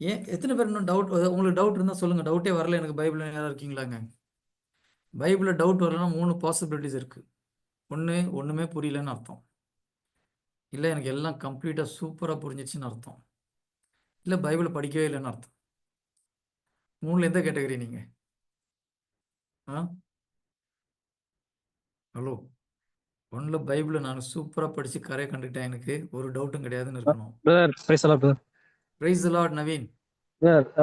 ஏன் எத்தனை பேர் இன்னும் டவுட் உங்களுக்கு டவுட் இருந்தால் சொல்லுங்கள் டவுட்டே வரல எனக்கு பைபிள் யாராவது இருக்கீங்களாங்க? பைபிளில் டவுட் வரலன்னா மூணு பாசிபிலிட்டிஸ் இருக்குது ஒன்று ஒன்றுமே புரியலன்னு அர்த்தம். இல்லை எனக்கு எல்லாம் கம்ப்ளீட்டாக சூப்பராக புரிஞ்சிச்சுன்னு அர்த்தம். இல்லை பைபிளை படிக்கவே இல்லைன்னு அர்த்தம். மூணில் எந்த கேட்டகரி நீங்கள் ஆ? ஹலோ ஒன்றில் பைபிளை நான் சூப்பராக படித்து கரையை கண்டுக்கிட்டேன் எனக்கு. ஒரு டவுட்டும் கிடையாதுன்னு இருக்கணும். பிரைஸ் லார்ட் நவீன்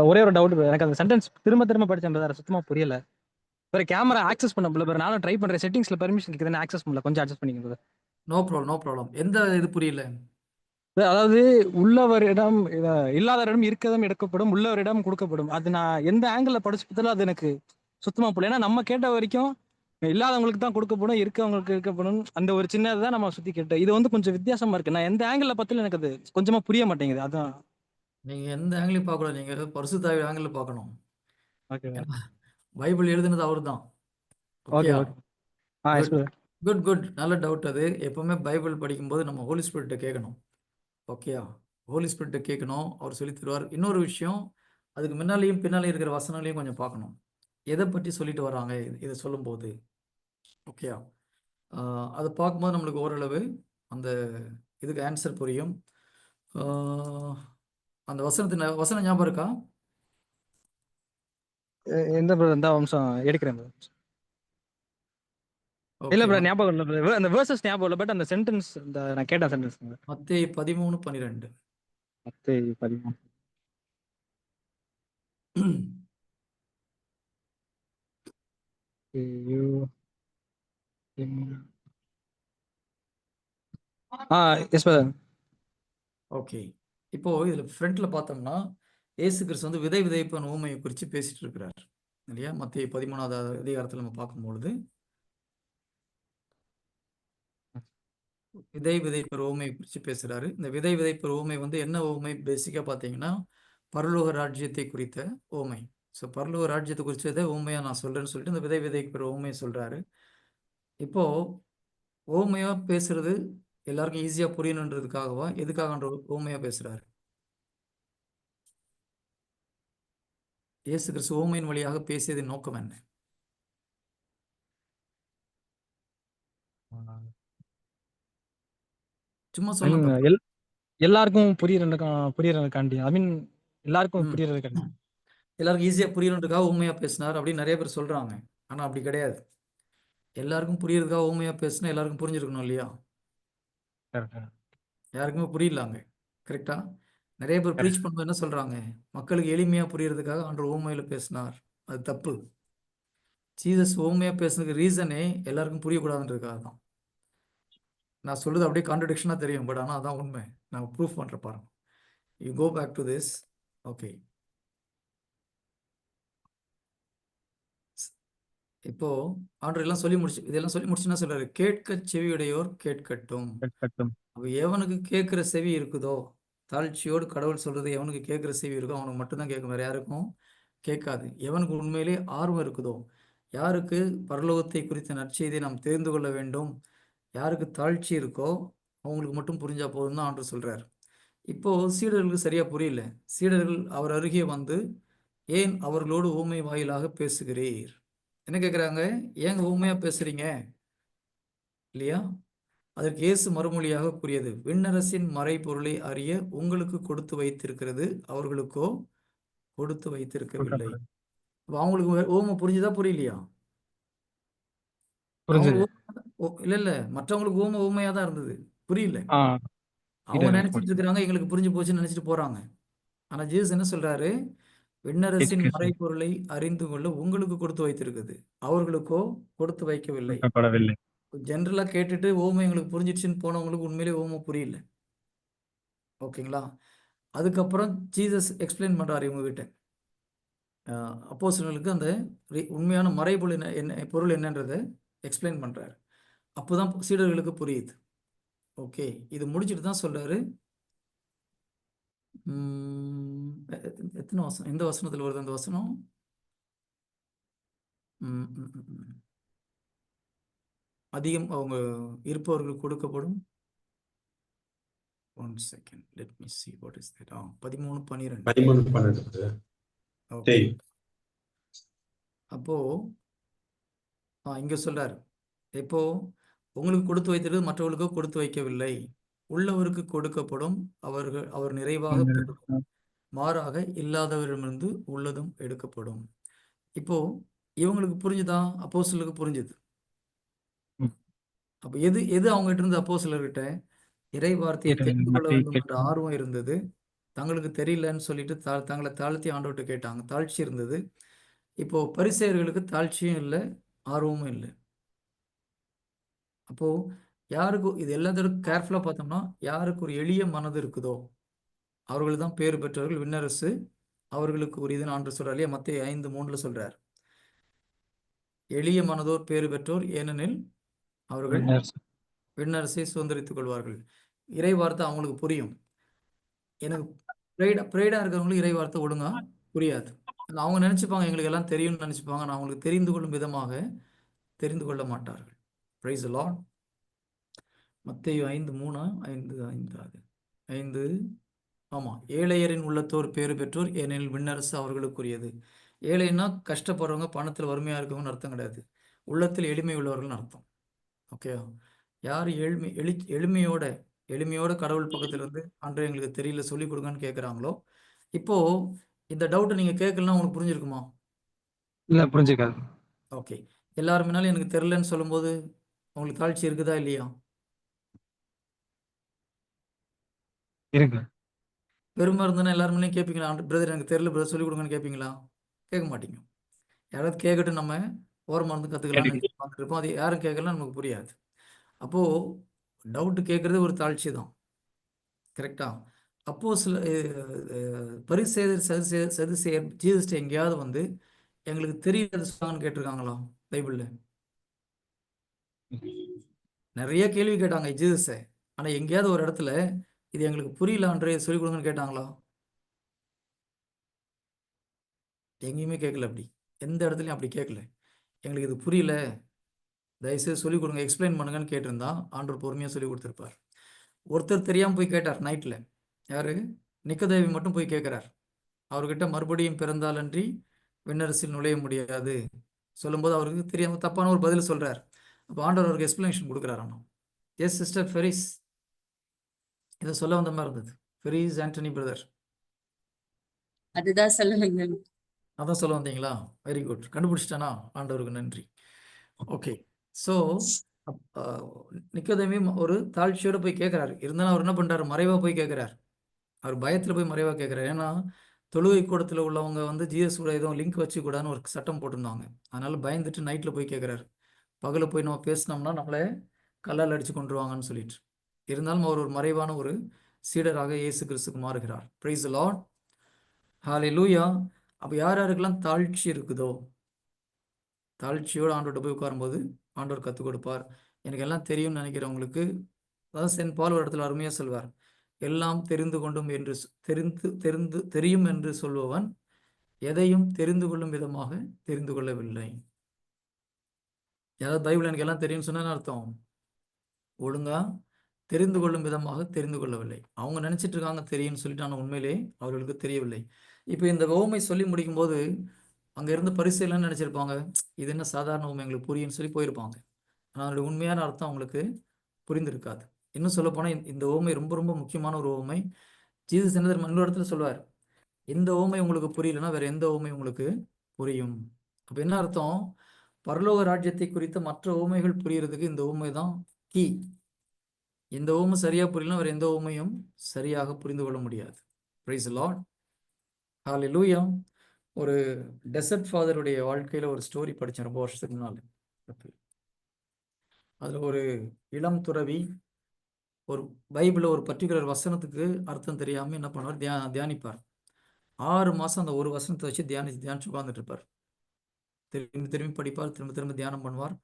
ஒரே ஒரு டவுட் எனக்கு அந்த சென்டென்ஸ் திரும்ப திரும்ப படிச்சேன் பிரதர் சுத்தமா புரியல. வேற கேமரா ஆக்சஸ் பண்ண முடியல நானும் ட்ரை பண்றேன். செட்டிங்ஸ்ல பெர்மிஷன் கேக்குதுன்னு ஆக்சஸ் பண்ணல. கொஞ்சம் adjust brother no problem no problem எந்த இது புரியல? அதாவது உள்ளவரிடம் இல்லாதவரிடம் இருக்கதும் எடுக்கப்படும் உள்ளவரிடம் கொடுக்கப்படும். அது நான் எந்த ஆங்கிள் படிச்சு பார்த்தாலும் அது எனக்கு சுத்தமா புரியல. ஏன்னா நம்ம கேட்ட வரைக்கும் இல்லாதவங்களுக்கு தான் கொடுக்கப்படும் இருக்கவங்களுக்கு இருக்கப்படும் அந்த ஒரு சின்னதுதான் நம்ம சுத்தி கேட்டோம். இது வந்து கொஞ்சம் வித்தியாசமா இருக்கு. நான் எந்த ஆங்கிள் பார்த்தாலும் எனக்கு அது கொஞ்சமா புரிய மாட்டேங்குது. அதான் நீங்கள் எந்த ஆங்கிலையும் பார்க்கக்கூடாது. நீங்கள் பரிசுத்தாவி ஆங்கிளில் பார்க்கணும். ஓகே ஏன்னா பைபிள் எழுதுனது அவர் தான் ஓகே ஓகே ஆ எஸ் பிரதர் குட் குட் நல்ல டவுட் அது. எப்பவுமே பைபிள் படிக்கும்போது நம்ம ஹோலி ஸ்பிரிட்டை கேட்கணும். ஓகேயா ஹோலி ஸ்பிரிட்டை கேட்கணும். அவர் சொல்லித் தருவார். இன்னொரு விஷயம் அதுக்கு முன்னாலேயும் பின்னாலேயும் இருக்கிற வசனங்களையும் கொஞ்சம் பார்க்கணும். எதை பற்றி சொல்லிட்டு வராங்க? இது- இதை சொல்லும்போது. ஓகேயா அதை பார்க்கும்போது நம்மளுக்கு ஓரளவு அந்த இதுக்கு ஆன்சர் புரியும். அந்த வசனத்தின் வசனம் ஞாபகம் இருக்கா? எந்த பிரதர் இந்த வம்சம் எடுக்கிறேன். இல்ல பிரதர் ஞாபகம் இல்ல brother. அந்த வேர்சஸ் ஞாபகம் இல்ல பட் அந்த சென்டென்ஸ் இந்த நான் கேட்ட சென்டென்ஸ் மத்தேயு பதிமூணு பன்னிரெண்டு. பத்து பதிமூணு. ஆ எஸ் பிரதர் ஓகே இப்போ இதுல ஃப்ரண்ட்ல பார்த்தோம்னா இயேசு கிறிஸ்து வந்து விதை விதைப்பன் ஊமையை குறித்து பேசிட்டு இருக்கிறார். இல்லையா? மத்திய பதிமூணாவது அதிகாரத்தில் நம்ம பார்க்கும்பொழுது விதை விதைப்பர் ஓமையை குறித்து பேசுறாரு. இந்த விதை விதைப்பர் ஓமை வந்து என்ன ஓமை பேசிக்கா பார்த்தீங்கன்னா பரலோக ராஜ்யத்தை குறித்த ஓமை ஸோ பரலோக ராஜ்யத்தை குறித்ததை ஊமையா நான் சொல்றேன்னு சொல்லிட்டு இந்த விதை விதைப்பர் ஓமையை சொல்றாரு. இப்போ ஓமையாக பேசுறது எல்லாருக்கும் ஈஸியா புரியணுன்றதுக்காகவா எதுக்காகன்ற ஊமையா பேசுறாரு? இயேசு கிறிஸ்து ஊமையின் வழியாக பேசியதின் நோக்கம் என்ன? சும்மா சொல்லுங்க எல்- எல்லாருக்கும் புரியறதுக்கா புரியறதுக்காண்டி ஐ மீன் எல்லாருக்கும். புரியறதுக்காண்டி எல்லாருக்கும் ஈஸியா புரியணுன்றதுக்காக ஊமையா பேசினார் அப்படின்னு நிறைய பேர் சொல்றாங்க. ஆனா அப்படி கிடையாது. எல்லாருக்கும் புரியறதுக்காக ஊமையா பேசினா எல்லாருக்கும் புரிஞ்சிருக்கணும் இல்லையா? யாருக்குமே புரியலாங்க. கரெக்டா நிறைய பேர். ப்ரீச் பண்ணும்போது என்ன சொல்றாங்க? மக்களுக்கு எளிமையா புரியறதுக்காக அன்று ஊமையில பேசினார். அது தப்பு. ஜீசஸ் ஊமையா பேசுனதுக்கு ரீசனே எல்லாருக்கும் புரியக்கூடாதுன்றதுக்காக தான். நான் சொல்றது அப்படியே கான்ட்ரடிக்ஷனா தெரியும் பட் ஆனா அதான் உண்மை. நான் ப்ரூஃப் பண்ற பாருங்க. You go back to this okay இப்போ ஆண்டவர் எல்லாம் சொல்லி முடிச்சு இதெல்லாம் சொல்லி முடிச்சுன்னா சொல்றாரு கேட்க செவியுடையோர் கேட்கட்டும். கட்டும் அப்ப எவனுக்கு கேட்கிற செவி இருக்குதோ தாழ்ச்சியோடு கடவுள் சொல்றது எவனுக்கு கேட்கிற செவி இருக்கோ அவனுக்கு மட்டும்தான் கேட்கும் வேற யாருக்கும் கேட்காது. எவனுக்கு உண்மையிலே ஆர்வம் இருக்குதோ யாருக்கு பரலோகத்தை குறித்த நற்செய்தியை நாம் தெரிந்து கொள்ள வேண்டும் யாருக்கு தாழ்ச்சி இருக்கோ அவங்களுக்கு மட்டும் புரிஞ்சா போதும் தான் ஆண்டு சொல்றார். இப்போ சீடர்களுக்கு சரியா புரியல. சீடர்கள் அவர் அருகே வந்து ஏன் அவர்களோடு ஊமை வாயிலாக பேசுகிறீர்? என்ன கேட்குறாங்க ஏங்க ஊமையா பேசுறீங்க? இல்லையா? அதற்கு இயேசு மறுமொழியாக கூறியது விண்ணரசின் மறைபொருளை அறிய உங்களுக்கு கொடுத்து வைத்திருக்கிறது அவர்களுக்கோ கொடுத்து வைத்திருக்கவில்லை. அவங்களுக்கு ஊமை புரிஞ்சுதா புரியலையா? இல்ல இல்ல. மற்றவங்களுக்கு ஊமை ஊமையா தான் இருந்தது. புரியல. அவங்க நினைச்சிட்டு இருக்கிறாங்க எங்களுக்கு புரிஞ்சு போச்சுன்னு நினைச்சிட்டு போறாங்க. ஆனா ஜீசஸ் என்ன சொல்றாரு? விண்ணரசின். மறைபொருளை அறிந்து கொள்ள உங்களுக்கு கொடுத்து வைத்திருக்குது அவர்களுக்கோ கொடுத்து வைக்கவில்லை. ஜென்ரலா கேட்டுட்டு ஓமை எங்களுக்கு புரிஞ்சிடுச்சுன்னு போனவங்களுக்கு உண்மையிலே ஓமை புரியல. ஓகேங்களா? அதுக்கப்புறம் ஜீசஸ் எக்ஸ்பிளைன் பண்றாரு இவங்க கிட்ட அப்போஸ்தலர்களுக்கு அந்த உண்மையான மறைபொருள் என்ன என்ன பொருள் என்னன்றதை எக்ஸ்பிளைன் பண்றாரு. அப்போதான் சீடர்களுக்கு புரியுது. ஓகே இது முடிச்சிட்டு தான் சொல்றாரு. எத்தனை வசனம்? எந்த வசனத்துல வருது அந்த வசனம். அதிகம் அவங்க இருப்பவர்களுக்கு கொடுக்கப்படும்? One second let me see what is that ஆ பதிமூணு பன்னிரெண்டு. பதிமூணு brother. ஓகே அப்போ ஆ இங்க சொல்றாரு. இப்போ உங்களுக்கு கொடுத்து வைத்திருக்கிறது மற்றவர்களுக்கு கொடுத்து வைக்கவில்லை. உள்ளவருக்கு கொடுக்கப்படும் அவர்கள் அவர் நிறைவாக பெறுவார் மாறாக இல்லாதவரிடமிருந்து உள்ளதும் எடுக்கப்படும். இப்போ இவங்களுக்கு புரிஞ்சுதா? அப்போஸ்தலருக்கு புரிஞ்சுது. ம். அப்ப எது எது அவங்ககிட்ட இருந்து அப்போஸ்தலர்கிட்ட இறை வார்த்தையை தெரிந்து கொள்ள வேண்டும் என்ற. ஆர்வம் இருந்தது. தங்களுக்கு தெரியலன்னு சொல்லிட்டு தா தங்களை தாழ்த்தி ஆண்டவர்கிட்ட கேட்டாங்க. தாழ்ச்சி இருந்தது. இப்போ பரிசேயர்களுக்கு தாழ்ச்சியும் இல்லை ஆர்வமும் இல்லை. அப்போ யாருக்கு இது எல்லாத்தோடும் கேர்ஃபுல்லாக பார்த்தோம்னா யாருக்கு ஒரு எளிய மனது இருக்குதோ அவர்கள் தான் பேர் பெற்றவர்கள். விண்ணரசு அவர்களுக்கு உரியதுன்னு ஆண்டு சொல்றார் இல்லையா? மத்திய ஐந்து மூணுல சொல்றார். எளிய மனதோர் பேறு பெற்றோர் ஏனெனில் அவர்கள் விண்ணரசை. சுதந்திரித்துக் கொள்வார்கள். இறை வார்த்தை அவங்களுக்கு புரியும். எனக்கு ப்ரைடா ப்ரைடா இருக்கிறவங்களுக்கு இறை வார்த்தை ஒழுங்கா புரியாது. அவங்க நினைச்சுப்பாங்க எங்களுக்கு எல்லாம் தெரியும்னு நினைச்சுப்பாங்க. நான் அவங்களுக்கு தெரிந்து கொள்ளும் விதமாக தெரிந்து கொள்ள மாட்டார்கள். பிரைஸ் லார்ட் மத்தேயு ஐந்து மூணா ஐந்து ஐந்து அது ஐந்து ஆமா. ஏழையரின் உள்ளத்தோர் பேறு பெற்றோர் ஏனெனில் விண்ணரசு அவர்களுக்குரியது. ஏழைன்னா கஷ்டப்படுறவங்க பணத்தில் வறுமையா இருக்கவங்கன்னு அர்த்தம் கிடையாது. உள்ளத்தில் எளிமை உள்ளவர்கள்னு அர்த்தம். ஓகே? யார் எளிமை எளி எளிமையோட எளிமையோட கடவுள் பக்கத்துல இருந்து அன்றைய எங்களுக்கு தெரியல சொல்லிக் கொடுங்கன்னு கேட்குறாங்களோ இப்போ இந்த டவுட் நீங்க கேட்கலன்னா உங்களுக்கு புரிஞ்சிருக்குமா? இல்ல புரிஞ்சுக்காது ஓகே. எல்லாருமேனாலும் எனக்கு தெரிலன்னு சொல்லும்போது உங்களுக்கு தாழ்ச்சி இருக்குதா இல்லையா? இருக்கு. பெருமை இருந்ததுன்னா எல்லாருமே கேட்பீங்களா? பிரதர் எனக்கு தெரியல பிரதர் சொல்லிக் கொடுங்கன்னு கேட்பீங்களா? கேட்க மாட்டீங்க. யாராவது கேட்கட்டும் நம்ம. ஓரமாக இருந்து கற்றுக்கலாம்னு பார்த்துட்டு இருப்போம் அது யாரும் கேட்கலாம் நமக்கு புரியாது. அப்போது டவுட்டு கேட்குறது ஒரு தாழ்ச்சி தான். கரெக்டா அப்போ சில பரிசேதர் சதுசே சதுசேர் ஜீசஸ்ட எங்கேயாவது வந்து எங்களுக்கு தெரியாது சொன்னாங்கன்னு கேட்டிருக்காங்களா? பைபிளில்? நிறைய கேள்வி கேட்டாங்க ஜீசஸை. ஆனால் எங்கேயாவது ஒரு இடத்துல இது எங்களுக்கு புரியல புரியலான்றே சொல்லிக் கொடுங்கன்னு கேட்டாங்களா? எங்கேயுமே கேட்கல அப்படி. எந்த இடத்துலையும் அப்படி கேட்கல. எங்களுக்கு இது புரியல. தயவுசெய்து சொல்லிக் கொடுங்க எக்ஸ்பிளைன் பண்ணுங்கன்னு கேட்டிருந்தா ஆண்டவர் பொறுமையாக சொல்லி கொடுத்துருப்பார். ஒருத்தர் தெரியாமல் போய் கேட்டார் நைட்டில் யாரு? நிக்கதேவி மட்டும் போய் கேட்குறார். அவர்கிட்ட மறுபடியும் பிறந்தாலன்றி விண்ணரசில் நுழைய முடியாது. சொல்லும்போது அவருக்கு தெரியாமல் தப்பான ஒரு பதில் சொல்கிறார் அப்போ ஆண்டவர் அவருக்கு எக்ஸ்பிளனேஷன் கொடுக்குறாரு ஆனால் எஸ் சிஸ்டர் ஃபெரிஸ் இதை சொல்ல வந்த மாதிரி இருந்தது. ஃபெரிஸ் ஆண்டனி பிரதர் அதுதான் சொல்லுங்க அதான் சொல்ல வந்தீங்களா? வெரி குட் கண்டுபிடிச்சிட்டானா? ஆண்டவருக்கு நன்றி. ஓகே ஸோ நிக்கோதேமி ஒரு தாழ்ச்சியோட போய் கேட்குறாரு இருந்தாலும் அவர் என்ன பண்ணுறாரு மறைவாக போய் கேட்குறாரு அவர் பயத்தில் போய் மறைவாக கேட்குறாரு ஏன்னா தொழுகை கூடத்தில் உள்ளவங்க வந்து ஜிஎஸ் கூட எதுவும் லிங்க் வச்சுக்கூடாதுன்னு ஒரு சட்டம் போட்டிருந்தாங்க. அதனால பயந்துட்டு நைட்டில் போய் கேட்குறாரு பகலில் போய் நம்ம பேசினோம்னா நம்மளை கல்லால் அடித்து கொண்டுருவாங்கன்னு சொல்லிட்டு. இருந்தாலும் அவர் ஒரு மறைவான ஒரு சீடராக இயேசு கிறிஸ்துக்கு மாறுகிறார். பிரைஸ் லார்ட் ஹாலே லூயா அப்போ யார் யாருக்கெல்லாம் தாழ்ச்சி இருக்குதோ தாழ்ச்சியோடு ஆண்டோட போய் உட்காரும்போது ஆண்டோர் கற்றுக் கொடுப்பார். எனக்கு எல்லாம் தெரியும்னு நினைக்கிறவங்களுக்கு அதாவது சென் பால் ஒரு இடத்துல அருமையாக சொல்வார். எல்லாம் தெரிந்து கொண்டும் என்று தெரிந்து தெரிந்து தெரியும் என்று சொல்பவன் எதையும் தெரிந்து கொள்ளும் விதமாக தெரிந்து கொள்ளவில்லை. ஏதாவது பைபிள் எனக்கு எல்லாம் தெரியும்னு சொன்னேன்னு அர்த்தம்? ஒழுங்கா தெரிந்து கொள்ளும் விதமாக தெரிந்து கொள்ளவில்லை. அவங்க நினைச்சிட்டு இருக்காங்க தெரியும்னு சொல்லிட்டு ஆனால் உண்மையிலே அவர்களுக்கு தெரியவில்லை. இப்போ இந்த ஓமை சொல்லி முடிக்கும்போது அங்கே இருந்து பரிசீலனை நினைச்சிருப்பாங்க. இது என்ன சாதாரண ஓமை எங்களுக்கு புரியும்னு சொல்லி போயிருப்பாங்க. ஆனால் அதோட உண்மையான அர்த்தம் அவங்களுக்கு புரிந்திருக்காது. இன்னும் சொல்லப்போனால் இந்த ஓமை ரொம்ப ரொம்ப முக்கியமான ஒரு ஓமை ஜீசஸ் என்ன தெரியுமா? இன்னொரு இடத்துல சொல்லுவார். இந்த ஓமை உங்களுக்கு புரியலன்னா வேற எந்த ஓமை உங்களுக்கு புரியும்? அப்போ என்ன அர்த்தம்? பரலோக ராஜ்யத்தை குறித்த மற்ற ஓமைகள் புரியறதுக்கு இந்த ஓமை தான் கீ. இந்த ஓமை சரியா புரியலாம் வேற எந்த ஓமையும் சரியாக புரிந்து கொள்ள முடியாது. பிரைஸ் லார்ட் ஹalleluya ஒரு டெசர்ட் ஃபாதருடைய வாழ்க்கையில ஒரு ஸ்டோரி படிச்சேன் ரொம்ப வருஷத்துக்கு முன்னால. அதுல ஒரு இளம் துறவி ஒரு பைபிளில் ஒரு பர்டிகுலர் வசனத்துக்கு அர்த்தம் தெரியாம என்ன பண்ணுவார்? தியா தியானிப்பார். ஆறு மாசம் அந்த ஒரு வசனத்தை வச்சு தியானிச்சு தியானிச்சு உட்கார்ந்துட்டு இருப்பார் திரும்பி திரும்பி படிப்பார். திரும்ப திரும்ப தியானம் பண்ணுவார்.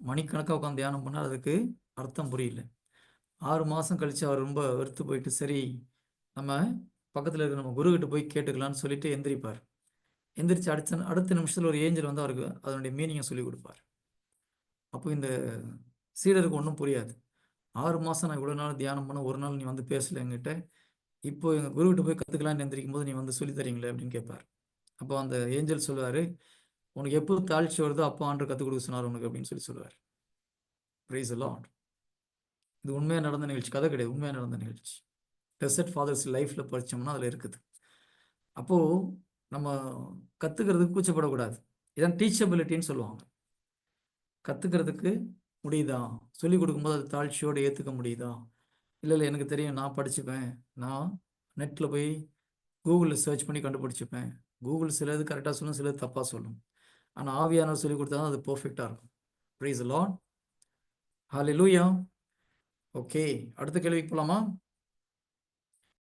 மணிக்கணக்காக உட்காந்து தியானம் பண்ணார். அதுக்கு அர்த்தம் புரியல. ஆறு மாதம் கழித்து அவர் ரொம்ப வெறுத்து போயிட்டு சரி நம்ம பக்கத்தில் இருக்க நம்ம குரு போய் கேட்டுக்கலாம்னு சொல்லிட்டு எந்திரிப்பார். எந்திரிச்சு அடுத்த அடுத்த நிமிஷத்தில் ஒரு ஏஞ்சல் வந்து அவருக்கு அதனுடைய மீனிங்கை சொல்லி கொடுப்பார். அப்போ இந்த சீடருக்கு ஒன்றும் புரியாது. ஆறு மாதம் நான் இவ்வளோ நாள் தியானம் பண்ண ஒரு நாள் நீ வந்து பேசலை எங்கிட்ட இப்போ எங்கள் குருக்கிட்ட போய் கற்றுக்கலான்னு எந்திரிக்கும் போது நீ வந்து சொல்லித் தரீங்களே அப்படின்னு கேட்பார். அப்போ அந்த ஏஞ்சல் சொல்லுவார் உனக்கு எப்போ தாழ்ச்சி வருதோ அப்போ ஆண்டு கற்றுக் கொடுக்க சொன்னார் உனக்கு அப்படின்னு சொல்லி சொல்லுவார். ப்ரைஸ் லாட் இது உண்மையாக நடந்த நிகழ்ச்சி கதை கிடையாது உண்மையாக நடந்த நிகழ்ச்சி. டெசர்ட் ஃபாதர்ஸ் லைஃப்பில் படித்தோம்னா அதில் இருக்குது. அப்போது நம்ம கற்றுக்கிறதுக்கு கூச்சப்படக்கூடாது. இதான் டீச்சபிலிட்டின்னு சொல்லுவாங்க. கற்றுக்கிறதுக்கு முடியுதா? சொல்லிக் கொடுக்கும்போது அது தாழ்ச்சியோடு ஏற்றுக்க முடியுதா? இல்லை இல்லை எனக்கு தெரியும் நான் படிச்சுப்பேன். நான் நெட்டில் போய் கூகுளில் சர்ச் பண்ணி கண்டுபிடிச்சிப்பேன். கூகுள் சிலது கரெக்டாக சொல்லும் சிலது தப்பாக சொல்லும். ஆனால் ஆவியானவர் சொல்லி கொடுத்தா தான் அது பர்ஃபெக்டாக இருக்கும். ப்ரைஸ் லாட் லூயா ஓகே அடுத்த கேள்விக்கு போகலாமா